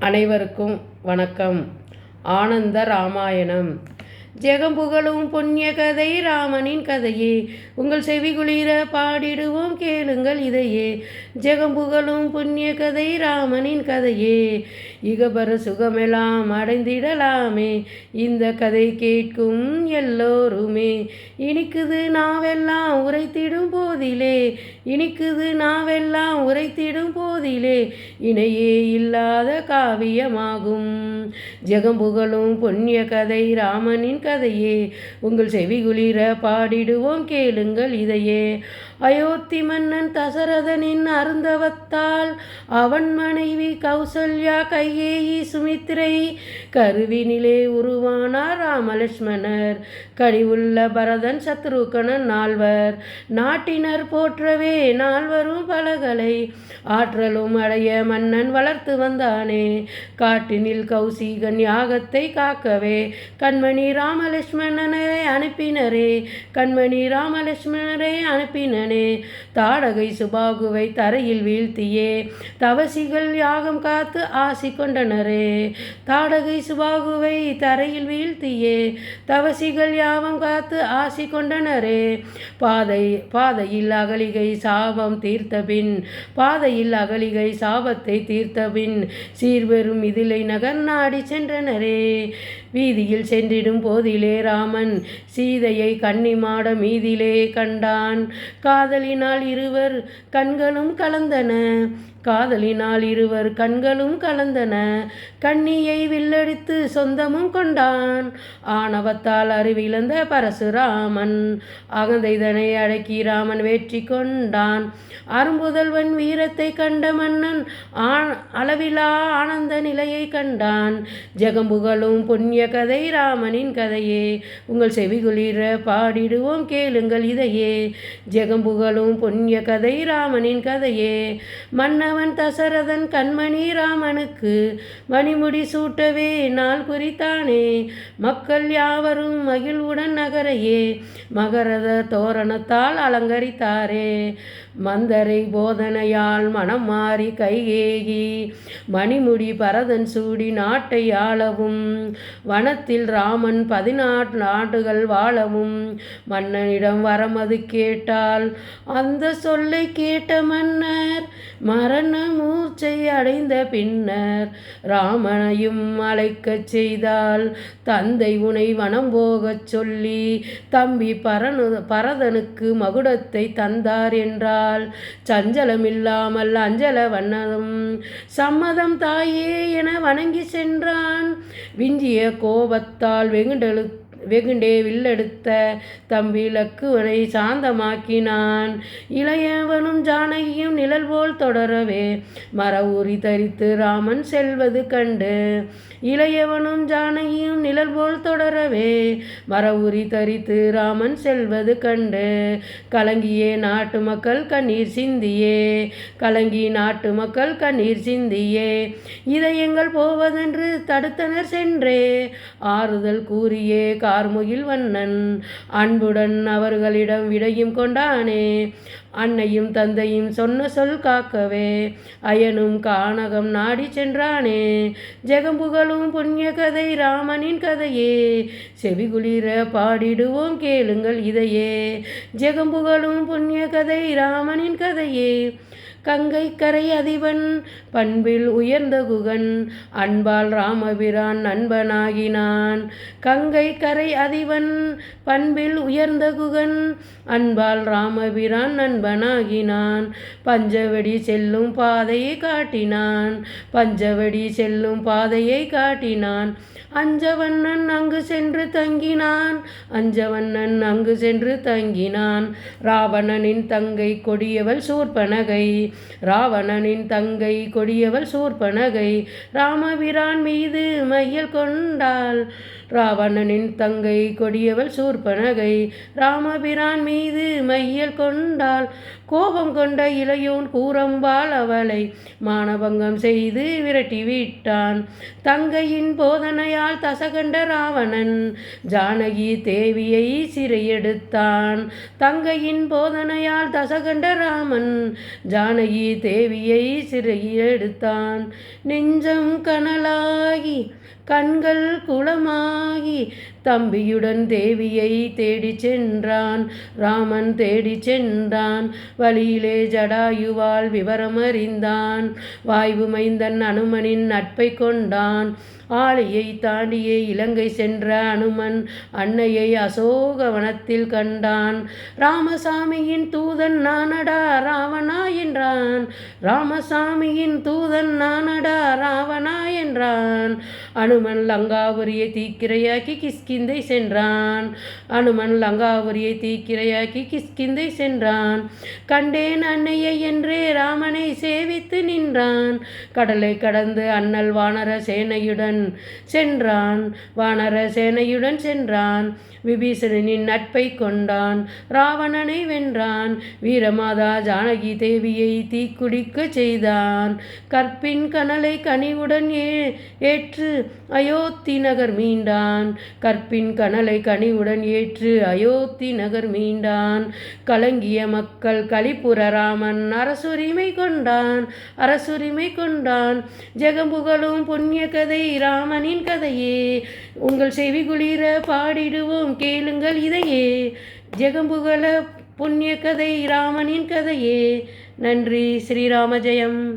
அனைவருக்கும் வணக்கம். ஆனந்த ராமாயணம். ஜெகம்புகழும் புண்ணிய கதை ராமனின் கதையே. உங்கள் செவிகுளிர பாடிடுவோம் கேளுங்கள் இதையே. ஜெகம்புகழும் புண்ணிய கதை ராமனின் கதையே. இகபர சுகமெல்லாம் அடைந்திடலாமே. இந்த கதை கேட்கும் எல்லோருமே. இனிக்குது நாவெல்லாம் உரைத்திடும் போதிலே. இனிக்குது நாவெல்லாம் உரைத்திடும் போதிலே. இணையே இல்லாத காவியமாகும். ஜெகம்புகழும் புண்ணிய கதை ராமனின் கதையே. உங்கள் செவிகுளிர பாடிடுவோம் கேளுங்கள் இதையே. அயோத்தி மன்னன் தசரதனின் அருந்தவத்தால் அவன் மனைவி கௌசல்யா கையேயி சுமித்திரை கருவினிலே உருவானார் ராமலட்சுமணர். கழிவுள்ள பரதன் சத்ருகணன் நால்வர். நாட்டினர் போற்றவே நால்வரும் பலகலை. ஆற்றலும் அடைய மன்னன் வளர்த்து வந்தானே. காட்டினில் கௌசிகன் யாகத்தை காக்கவே. கண்மணி ராமலட்சுமணனை அனுப்பினரே. கண்மணி ராமலட்சுமணரை அனுப்பினனே. தாடகை சுபாகுவை தரையில் வீழ்த்தியே. தவசிகள் யாகம் காத்து ஆசி கொண்டனரே. தாடகை சுபாகுவை தரையில் வீழ்த்தியே. தவசிகள் யாகம் காத்து ஆசி கொண்டனரே. பாதை பாதையில் அகலிகை சாபம் தீர்த்தபின். பாதையில் அகலிகை சாபத்தை தீர்த்தபின். சீர்வெறும் இதிலை நகர் நாடி சென்றனரே. வீதியில் சென்றிடும் போதிலே ராமன் சீதையை கன்னிமாட மீதிலே கண்டான். காதலினால் இருவர் கண்களும் கலந்தன. காதலினால் இருவர் கண்களும் கலந்தன. கண்ணியை வில்லடித்து சொந்தமும் கொண்டான். ஆணவத்தால் அறிவிழந்த பரசுராமன் அகந்தைதனை அடக்கி ராமன் வெற்றி கொண்டான். அரும்புதல்வன் வீரத்தை கண்ட மன்னன் ஆ- அளவிலா ஆனந்த நிலையை கண்டான். ஜெகம்புகழும் புண்ணிய கதை ராமனின் கதையே. உங்கள் செவிகுளிர பாடிடுவோம் கேளுங்கள் இதையே. ஜெகம்புகழும் புண்ணிய கதை ராமனின் கதையே. மன்னவன் தசரதன் கண்மணி ராமனுக்கு மணிமுடி சூட்டவே நாள் குறித்தானே. மக்கள் யாவரும் மகிழ்வுடன் நகரையே மகரத தோரணத்தால் அலங்கரித்தாரே. மந்தரை போதனையால் மனம் மாறி கையேகி மணிமுடி பரதன் சூடி நாட்டை ஆளவும் வனத்தில் ராமன் பதினாட்டு நாடுகள் வாழவும் மன்னனிடம் வரமது கேட்டால் அந்த சொல்லை கேட்ட மன்னர் மரண மூச்சை அடைந்த பின்னர் ராமனையும் அழைக்கச் செய்தால் தந்தை உனை வனம் போகச் சொல்லி தம்பி பரனு பரதனுக்கு மகுடத்தை தந்தார் என்றார். என்றால் சஞ்சலமில்லாமல் அஞ்சல வண்ணனும் சம்மதம் தாயே என வணங்கி சென்றான். விஞ்சிய கோபத்தால் வெகுண்டெழு வெகுண்டே வில்லெடுத்த தம்பி லக்குவனை சாந்தமாக்கினான். இளையவனும் ஜானகியும் நிழல் போல் தொடரவே மர உரி தரித்து ராமன் செல்வது கண்டு. இளையவனும் ஜானகியும் நிழல் போல் தொடரவே மர உரி தரித்து ராமன் செல்வது கண்டு. கலங்கியே நாட்டு மக்கள் கண்ணீர் சிந்தியே. கலங்கி நாட்டு மக்கள் கண்ணீர் சிந்தியே. இதயங்கள் போவதென்று தடுத்தனர் சென்றே. ஆறுதல் கூறியே வண்ணன்? அன்புடன் அவர்களிடம் விடையும் கொண்டானே. அன்னையும் தந்தையும் சொன்ன சொல் காக்கவே. அயனும் கானகம் நாடி சென்றானே. ஜெகம்புகழும் புண்ணிய கதை ராமனின் கதையே. செவிகுளிர பாடிடுவோம் கேளுங்கள் இதையே. ஜெகம்புகழும் புண்ணிய கதை ராமனின் கதையே. கங்கை கரை அதிபன் பண்பில் உயர்ந்த குகன் அன்பால் ராமபிரான் நண்பனாகினான். கங்கை கரை அதிபன் பண்பில் உயர்ந்த குகன் அன்பால் ராமபிரான் நண்பனாகினான். பஞ்சவடி செல்லும் பாதையை காட்டினான். பஞ்சவடி செல்லும் பாதையை காட்டினான். அஞ்சவண்ணன் அங்கு சென்று தங்கினான். அஞ்சவண்ணன் அங்கு சென்று தங்கினான். ராவணனின் தங்கை கொடியவள் சூர்பனகை ராவணனின் தங்கை கொடியவள் சூர்பனகை ராமபிரான் மீது மையல் கொண்டாள். ராவணனின் தங்கை கொடியவள் சூர்பனகை ராமபிரான் மீது மையல் கொண்டாள். கோபம் கொண்ட இளையோன் கூறம்பால் அவளை மானபங்கம் செய்து விரட்டி விட்டான் தங்கையின் போதனையால் தசகண்ட ராவணன் ஜானகி தேவியை சிறையெடுத்தான். தங்கையின் போதனையால் தசகண்ட ராமன் ஜான ஜானகி தேவியை சிறையில் எடுத்தான். நெஞ்சம் கனலாகி கண்கள் குளமாகி தம்பியுடன் தேவியை தேடிச் சென்றான். ராமன் தேடிச் சென்றான். வழியிலே ஜடாயுவால் விவரமறிந்தான். வாய்வு மைந்தன் அனுமனின் நட்பை கொண்டான். ஆலையை தாண்டியே இலங்கை சென்ற அனுமன் அன்னையை அசோகவனத்தில் கண்டான். ராமசாமியின் தூதன் நானடா ராவணா என்றான். ராமசாமியின் தூதன் நானடா ராவணா என்றான். அனு அனுமன் லங்காபுரியை தீக்கிரையாக்கி கிஸ்கிந்தை சென்றான். அனுமன் லங்காபுரியை தீக்கிரையாக்கி கிஸ்கிந்தை சென்றான். கண்டேன் அன்னையை என்றே ராமனை சேவித்து நின்றான். கடலை கடந்து அண்ணல் வானர சேனையுடன் சென்றான். வானர சேனையுடன் சென்றான். விபீஷணனின் நட்பை கொண்டான். ராவணனை வென்றான். வீரமாதா ஜானகி தேவியை தீக்குடிக்க செய்தான். கற்பின் கனலை கனிவுடன் ஏ ஏற்று அயோத்தி நகர் மீண்டான். கற்பின் கனலை கனிவுடன் ஏற்று அயோத்தி நகர் மீண்டான். கலங்கிய மக்கள் கலிப்புற ராமன் அரசுரிமை கொண்டான். அரசுரிமை கொண்டான். ஜெகம்புகழும் புண்ணிய கதை ராமனின் கதையே. உங்கள் செவிகுளிர பாடிடுவோம் கேளுங்கள் இதையே. ஜெகம்புகழ புண்ணிய கதை ராமனின் கதையே. நன்றி ஸ்ரீராம ஜெயம்